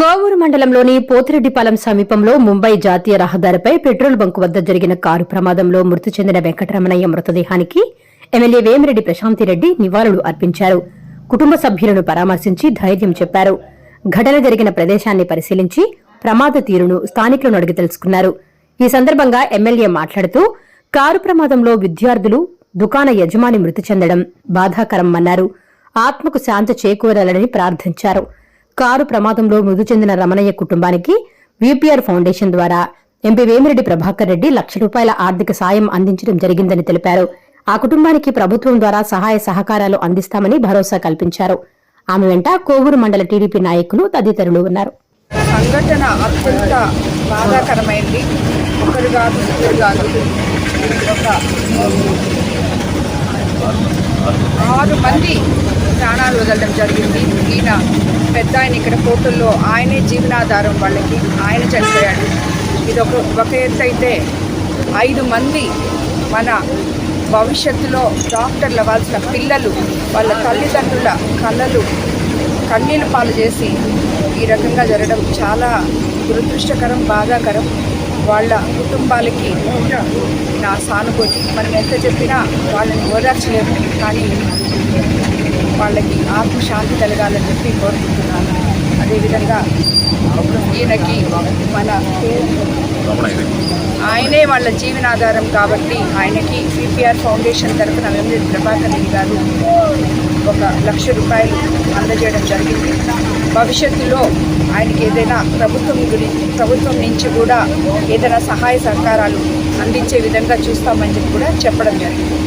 కోవూరు మండలంలోని పోతిరెడ్డిపాలెం సమీపంలో ముంబై జాతీయ రహదారిపై పెట్రోల్ బంకు వద్ద జరిగిన కారు ప్రమాదంలో మృతి చెందిన వెంకటరమణయ్య మృతదేహానికి ఎమ్మెల్యే వేమిరెడ్డి ప్రశాంతిరెడ్డి నివాళులు అర్పించారు. కుటుంబ సభ్యులను పరామర్శించి ధైర్యం చెప్పారు. ఘటన జరిగిన ప్రదేశాన్ని పరిశీలించి ప్రమాద తీరును స్థానికులను అడిగి తెలుసుకున్నారు. ఈ సందర్భంగా ఎమ్మెల్యే మాట్లాడుతూ కారు ప్రమాదంలో విద్యార్థులు దుకాణ యజమాని మృతి చెందడం బాధాకరమన్నారు. ఆత్మకు శాంతి చేకూరాలని ప్రార్థించారు. కారు ప్రమాదంలో మృతి చెందిన రమణయ్య కుటుంబానికి విపిఆర్ ఫౌండేషన్ ద్వారా ఎంపీ వేమిరెడ్డి ప్రభాకర్ రెడ్డి లక్ష రూపాయల ఆర్థిక సాయం అందించడం జరిగిందని తెలిపారు. ఆ కుటుంబానికి ప్రభుత్వం ద్వారా సహాయ సహకారాలు అందిస్తామని భరోసా కల్పించారు. ఆమె వెంట కోవూరు మండల టీడీపీ నాయకులు తదితరులు ఉన్నారు. సంఘటన అత్యంత బాధాకరమైంది. ఒకరు కాదు ఇద్దరు కాదు. ఒక ఆరు మంది ప్రాణాలు జరిగింది. ఈయన పెద్ద ఆయన ఇక్కడ కోర్టుల్లో ఆయనే జీవనాధారం వాళ్ళకి ఆయన చనిపోయాడు. ఇది ఒక ఒక ఎత్తు అయితే ఐదు మంది మన భవిష్యత్తులో డాక్టర్లు అవ్వాల్సిన పిల్లలు వాళ్ళ తల్లిదండ్రుల కళ్ళలు కన్నీళ్ళు పాలు చేసి ఈ రకంగా జరగడం చాలా దురదృష్టకరం బాధాకరం. వాళ్ళ కుటుంబాలకి నా సానుభూతి. మనం ఎంత చెప్పినా వాళ్ళని ఓదార్చలేము. కానీ వాళ్ళకి ఆత్మశాంతి కలగాలని చెప్పి కోరుకుంటున్నాను. అదేవిధంగా ఈయనకి మన ఆయనే వాళ్ళ జీవనాధారం కాబట్టి ఆయనకి సిపిఆర్ ఫౌండేషన్ తరఫున వెంకట ప్రభాకర్ రెడ్డి గారు ఒక లక్ష రూపాయలు అందజేయడం జరిగింది. భవిష్యత్తులో ఆయనకి ఏదైనా ప్రభుత్వం గురించి ప్రభుత్వం నుంచి కూడా ఏదైనా సహాయ సహకారాలు అందించే విధంగా చూస్తామని చెప్పి కూడా చెప్పడం జరిగింది.